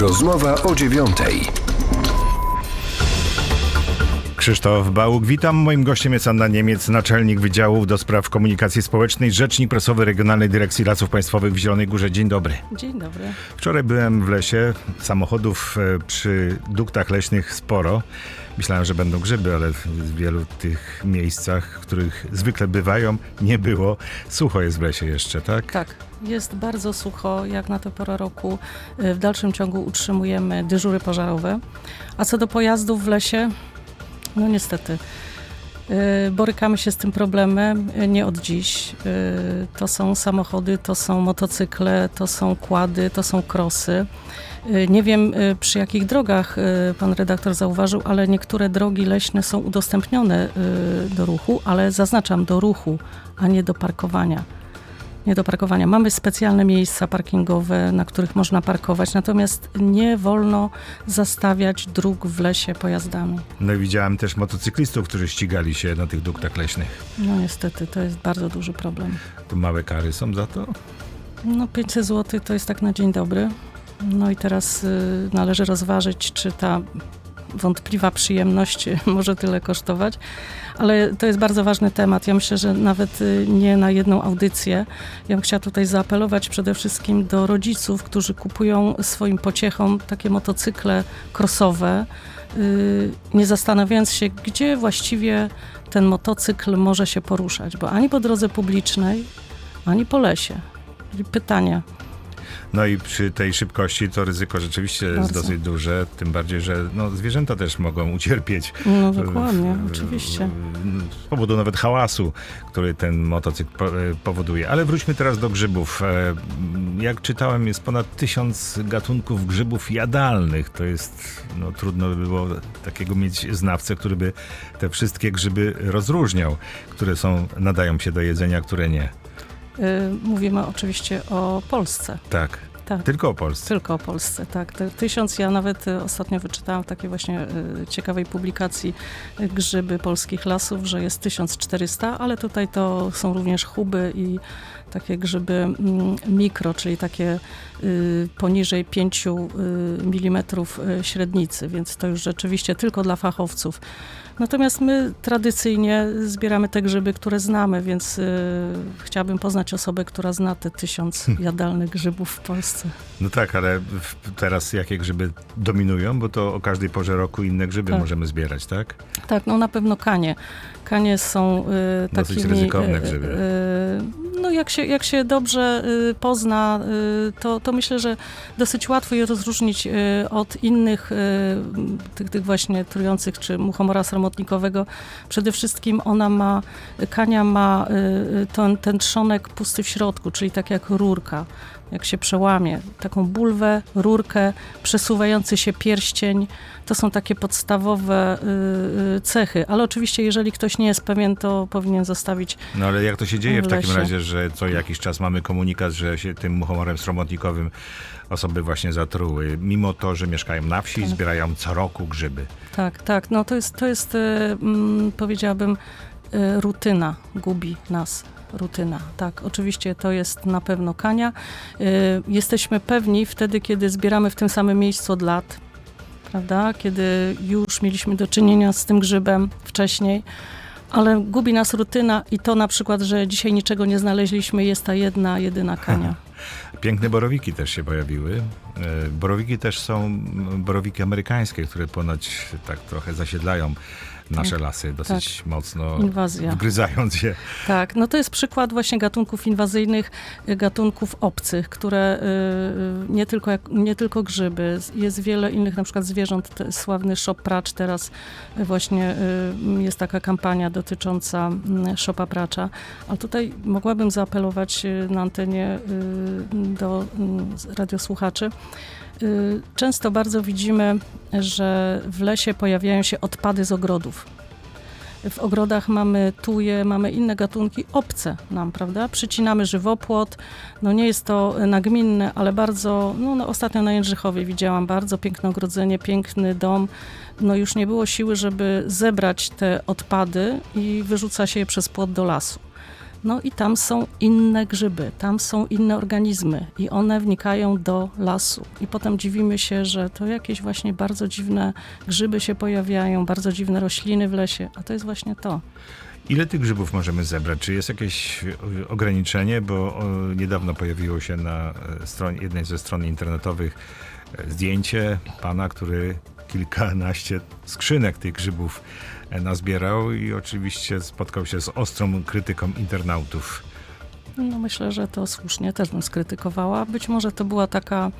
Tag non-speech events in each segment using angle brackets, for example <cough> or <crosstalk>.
Rozmowa o dziewiątej. Krzysztof Bałuk, witam. Moim gościem jest Anna Niemiec, naczelnik Wydziału do Spraw Komunikacji Społecznej, rzecznik prasowy Regionalnej Dyrekcji Lasów Państwowych w Zielonej Górze. Dzień dobry. Dzień dobry. Wczoraj byłem w lesie, samochodów e, przy duktach leśnych sporo. Myślałem, że będą grzyby, ale w wielu tych miejscach, w których zwykle bywają, nie było. Sucho jest w lesie jeszcze, tak? Tak, jest bardzo sucho, jak na tę porę roku. W dalszym ciągu utrzymujemy dyżury pożarowe. A co do pojazdów w lesie, no niestety, y, borykamy się z tym problemem y, nie od dziś. Y, To są samochody, to są motocykle, to są kłady, to są krosy. Y, Nie wiem, y, przy jakich drogach y, pan redaktor zauważył, ale niektóre drogi leśne są udostępnione do ruchu, ale zaznaczam do ruchu, a nie do parkowania. Nie do parkowania. Mamy specjalne miejsca parkingowe, na których można parkować, natomiast nie wolno zastawiać dróg w lesie pojazdami. No i widziałem też motocyklistów, którzy ścigali się na tych duktach leśnych. No niestety, to jest bardzo duży problem. Tu małe kary są za to? No 500 zł to jest tak na dzień dobry. No i teraz y, należy rozważyć, czy ta wątpliwa przyjemność <laughs> może tyle kosztować, ale to jest bardzo ważny temat. Ja myślę, że nawet y, nie na jedną audycję. Ja bym chciała tutaj zaapelować przede wszystkim do rodziców, którzy kupują swoim pociechom takie motocykle crossowe, y, nie zastanawiając się, gdzie właściwie ten motocykl może się poruszać, bo ani po drodze publicznej, ani po lesie. Pytania. No i przy tej szybkości to ryzyko rzeczywiście jest Bardzo. dosyć duże, tym bardziej, że no, zwierzęta też mogą ucierpieć. No dokładnie, w- oczywiście. Z powodu nawet hałasu, który ten motocykl e, powoduje. Ale wróćmy teraz do grzybów. E, Jak czytałem, jest ponad tysiąc gatunków grzybów jadalnych. To jest, no trudno by było takiego mieć znawcę, który by te wszystkie grzyby rozróżniał, które są, nadają się do jedzenia, które nie. Y, Mówimy oczywiście o Polsce. Tak, Tak. tylko o Polsce. Tylko o Polsce, tak. Tysiąc, ja nawet y, ostatnio wyczytałam w takiej właśnie y, ciekawej publikacji Grzyby polskich lasów, że jest 1400, ale tutaj to są również chuby i takie grzyby mm, mikro, czyli takie y, poniżej 5 mm średnicy, więc to już rzeczywiście tylko dla fachowców. Natomiast my tradycyjnie zbieramy te grzyby, które znamy, więc y, chciałabym poznać osobę, która zna te tysiąc jadalnych grzybów w Polsce. No tak, ale teraz jakie grzyby dominują, bo to o każdej porze roku inne grzyby Tak. możemy zbierać, tak? Tak, no na pewno kanie. Kanie są y, Dosyć takimi... ryzykowne y, grzyby. y, no jak się, jak się dobrze y, pozna, y, to, to myślę, że dosyć łatwo je rozróżnić y, od innych tych, tych właśnie trujących, czy muchomora sromotnikowego. Przede wszystkim ona ma, kania ma ten, ten trzonek pusty w środku, czyli tak jak rurka. Jak się przełamie, taką bulwę, rurkę, przesuwający się pierścień, to są takie podstawowe y, cechy. Ale oczywiście, jeżeli ktoś nie jest pewien, to powinien zostawić. No ale jak to się dzieje w W takim razie, że co jakiś czas mamy komunikat, że się tym muchomorem sromotnikowym osoby właśnie zatruły, mimo to, że mieszkają na wsi i Tak. zbierają co roku grzyby. Tak, tak. No to jest, to jest y, mm, powiedziałabym, y, rutyna gubi nas. Rutyna, tak. Oczywiście to jest na pewno kania. Y, Jesteśmy pewni wtedy, kiedy zbieramy w tym samym miejscu od lat, prawda? Kiedy już mieliśmy do czynienia z tym grzybem wcześniej. Ale gubi nas rutyna i to na przykład, że dzisiaj niczego nie znaleźliśmy, jest ta jedna, jedyna kania. <laughs> Piękne borowiki też się pojawiły. E, Borowiki też są borowiki amerykańskie, które ponoć tak trochę zasiedlają nasze Tak, lasy dosyć mocno, Inwazja. wgryzając je. Tak, no to jest przykład właśnie gatunków inwazyjnych, y, gatunków obcych, które y, y, nie tylko, nie tylko grzyby, jest wiele innych na przykład zwierząt, sławny Pracz teraz właśnie jest taka kampania dotycząca mm, szopa pracza, ale tutaj mogłabym zaapelować na antenie do mm, radiosłuchaczy. Y, Często bardzo widzimy, że w lesie pojawiają się odpady z ogrodów. W ogrodach mamy tuje, mamy inne gatunki obce nam, prawda? Przycinamy żywopłot. No nie jest to nagminne, ale bardzo, no, no ostatnio na Jędrzychowie widziałam bardzo piękne ogrodzenie, piękny dom. No już nie było siły, żeby zebrać te odpady i wyrzuca się je przez płot do lasu. No i tam są inne grzyby, tam są inne organizmy i one wnikają do lasu. I potem dziwimy się, że to jakieś właśnie bardzo dziwne grzyby się pojawiają, bardzo dziwne rośliny w lesie, a to jest właśnie to. Ile tych grzybów możemy zebrać? Czy jest jakieś e, ograniczenie? Bo niedawno pojawiło się na e, stronie, jednej ze stron internetowych e, zdjęcie pana, który kilkanaście skrzynek tych grzybów e, nazbierał i oczywiście spotkał się z ostrą krytyką internautów. No myślę, że to słusznie też bym skrytykowała. Być może to była taka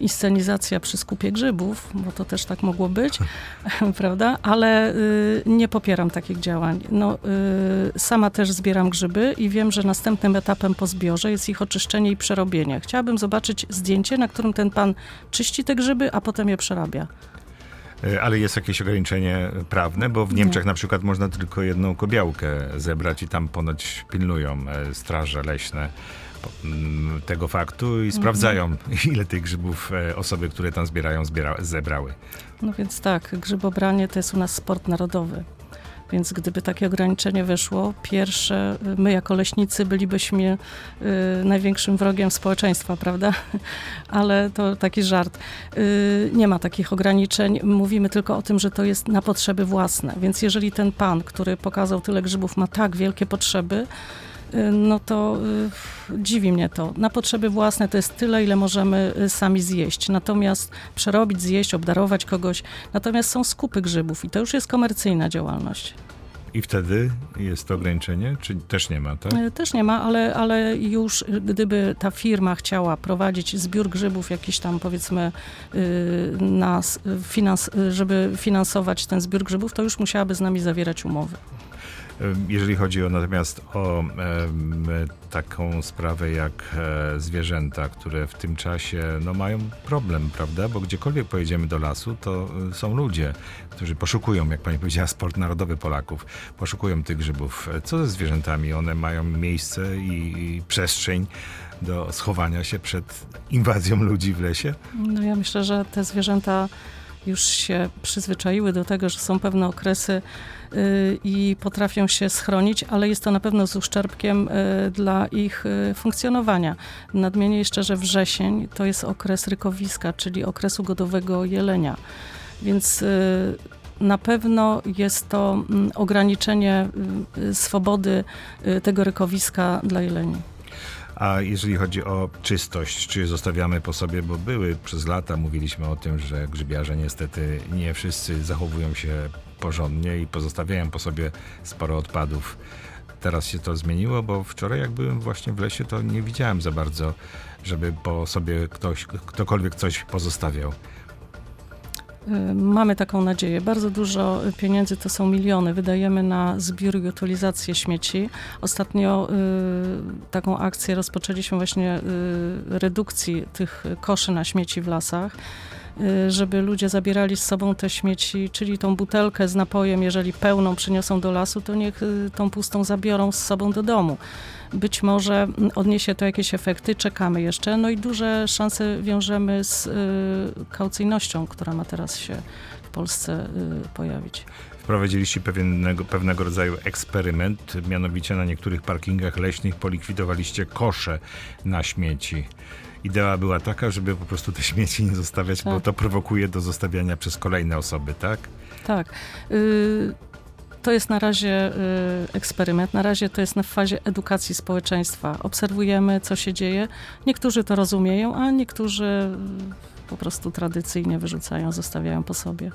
inscenizacja przy skupie grzybów, bo to też tak mogło być, <laughs> prawda? Ale y, nie popieram takich działań. No, y, sama też zbieram grzyby i wiem, że następnym etapem po zbiorze jest ich oczyszczenie i przerobienie. Chciałabym zobaczyć zdjęcie, na którym ten pan czyści te grzyby, a potem je przerabia. E, Ale jest jakieś ograniczenie prawne, bo w Nie. Niemczech na przykład można tylko jedną kobiałkę zebrać i tam ponoć pilnują e, straże leśne po- m, tego faktu Mhm. i sprawdzają, <laughs> ile tych grzybów e, osoby, które tam zbierają, zbiera, zebrały. No więc tak, grzybobranie to jest u nas sport narodowy. Więc gdyby takie ograniczenie weszło, pierwsze, y, my jako leśnicy bylibyśmy y, największym wrogiem społeczeństwa, prawda? <laughs> Ale to taki żart. Y, nie ma takich ograniczeń. Mówimy tylko o tym, że to jest na potrzeby własne. Więc jeżeli ten pan, który pokazał tyle grzybów, ma tak wielkie potrzeby, no to y, dziwi mnie to. Na potrzeby własne to jest tyle, ile możemy y, sami zjeść. Natomiast przerobić, zjeść, obdarować kogoś. Natomiast są skupy grzybów i to już jest komercyjna działalność. I wtedy jest to ograniczenie, czy też nie ma, tak? Y, Też nie ma, ale, ale już y, gdyby ta firma chciała prowadzić zbiór grzybów jakiś tam powiedzmy y, na finans, y, żeby finansować ten zbiór grzybów, to już musiałaby z nami zawierać umowy. Jeżeli chodzi o, natomiast o taką sprawę jak e, zwierzęta, które w tym czasie no, mają problem, prawda? Bo gdziekolwiek pojedziemy do lasu, to e, są ludzie, którzy poszukują, jak pani powiedziała, sport narodowy Polaków, poszukują tych grzybów. Co ze zwierzętami? One mają miejsce i przestrzeń do schowania się przed inwazją ludzi w lesie? No ja myślę, że te zwierzęta już się przyzwyczaiły do tego, że są pewne okresy y, i potrafią się schronić, ale jest to na pewno z uszczerbkiem y, dla ich y, funkcjonowania. Nadmienię jeszcze, że wrzesień to jest okres rykowiska, czyli okresu godowego jelenia. Więc na pewno jest to mm, ograniczenie swobody tego rykowiska dla jeleni. A jeżeli chodzi o czystość, czy zostawiamy po sobie, bo były przez lata, mówiliśmy o tym, że grzybiarze niestety nie wszyscy zachowują się porządnie i pozostawiają po sobie sporo odpadów. Teraz się to zmieniło, bo wczoraj jak byłem właśnie w lesie, to nie widziałem za bardzo, żeby po sobie ktoś, ktokolwiek coś pozostawiał. Y, Mamy taką nadzieję. Bardzo dużo pieniędzy, to są miliony, wydajemy na zbiór i utylizację śmieci. Ostatnio y, taką akcję rozpoczęliśmy właśnie y, redukcji tych koszy na śmieci w lasach, żeby ludzie zabierali z sobą te śmieci, czyli tą butelkę z napojem, jeżeli pełną przyniosą do lasu, to niech y, tą pustą zabiorą z sobą do domu. Być może mm, odniesie to jakieś efekty, czekamy jeszcze. No i duże szanse wiążemy z y, kaucyjnością, która ma teraz się w Polsce y, pojawić. Wprowadziliście pewnego, pewnego rodzaju eksperyment, mianowicie na niektórych parkingach leśnych polikwidowaliście kosze na śmieci. Idea była taka, żeby po prostu te śmieci nie zostawiać, bo Tak. to prowokuje do zostawiania przez kolejne osoby, tak? Tak. Y, to jest na razie y, eksperyment, na razie to jest na w fazie edukacji społeczeństwa. Obserwujemy, co się dzieje. Niektórzy to rozumieją, a niektórzy po prostu tradycyjnie wyrzucają, zostawiają po sobie.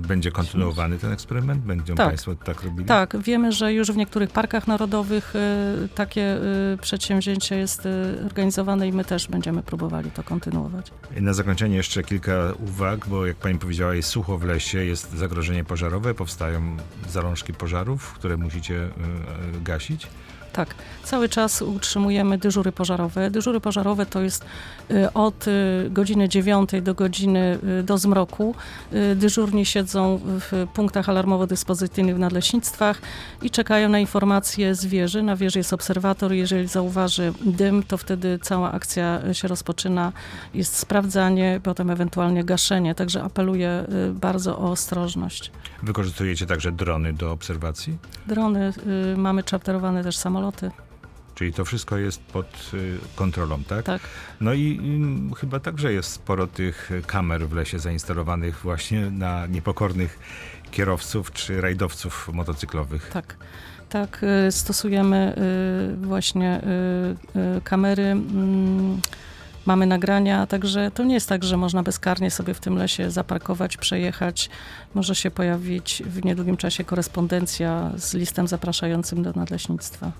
Będzie kontynuowany ten eksperyment? Będą Tak. Państwo tak robili? Tak, wiemy, że już w niektórych parkach narodowych y, takie y, przedsięwzięcie jest y, organizowane i my też będziemy próbowali to kontynuować. I Na zakończenie jeszcze kilka uwag, bo jak Pani powiedziała, jest sucho w lesie, jest zagrożenie pożarowe, powstają zalążki pożarów, które musicie y, y, gasić. Tak, cały czas utrzymujemy dyżury pożarowe. Dyżury pożarowe to jest y, od y, godziny 9 do godziny y, do zmroku. Dyżurni siedzą w punktach alarmowo-dyspozycyjnych w nadleśnictwach i czekają na informacje z wieży. Na wieży jest obserwator. Jeżeli zauważy dym, to wtedy cała akcja się rozpoczyna. Jest sprawdzanie, potem ewentualnie gaszenie. Także apeluję bardzo o ostrożność. Wykorzystujecie także drony do obserwacji? Drony, y, mamy czarterowane też samoloty. Czyli to wszystko jest pod y, kontrolą, tak? Tak. No i chyba także jest sporo tych kamer w lesie zainstalowanych właśnie na niepokornych kierowców czy rajdowców motocyklowych. Tak, tak. y, Stosujemy y, właśnie kamery, mm, mamy nagrania, także to nie jest tak, że można bezkarnie sobie w tym lesie zaparkować, przejechać. Może się pojawić w niedługim czasie korespondencja z listem zapraszającym do nadleśnictwa.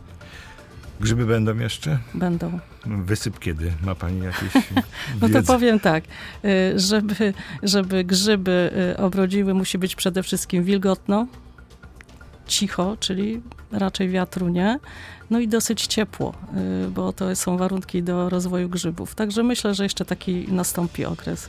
Grzyby będą jeszcze? Będą. Wysyp kiedy? Ma pani jakieś <laughs> No to powiem tak, y, żeby, żeby grzyby y, obrodziły, musi być przede wszystkim wilgotno, cicho, czyli raczej wiatru nie, no i dosyć ciepło, y, bo to są warunki do rozwoju grzybów. Także myślę, że jeszcze taki nastąpi okres.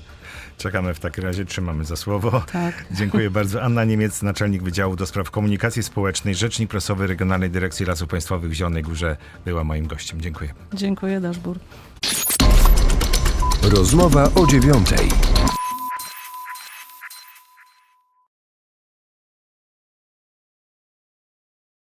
Czekamy w takim razie, trzymamy za słowo. Tak. <laughs> Dziękuję bardzo. Anna Niemiec, naczelnik Wydziału do Spraw Komunikacji Społecznej, rzecznik prasowy Regionalnej Dyrekcji Lasów Państwowych w Zielonej Górze była moim gościem. Dziękuję. Dziękuję, Daszbur. Rozmowa o dziewiątej.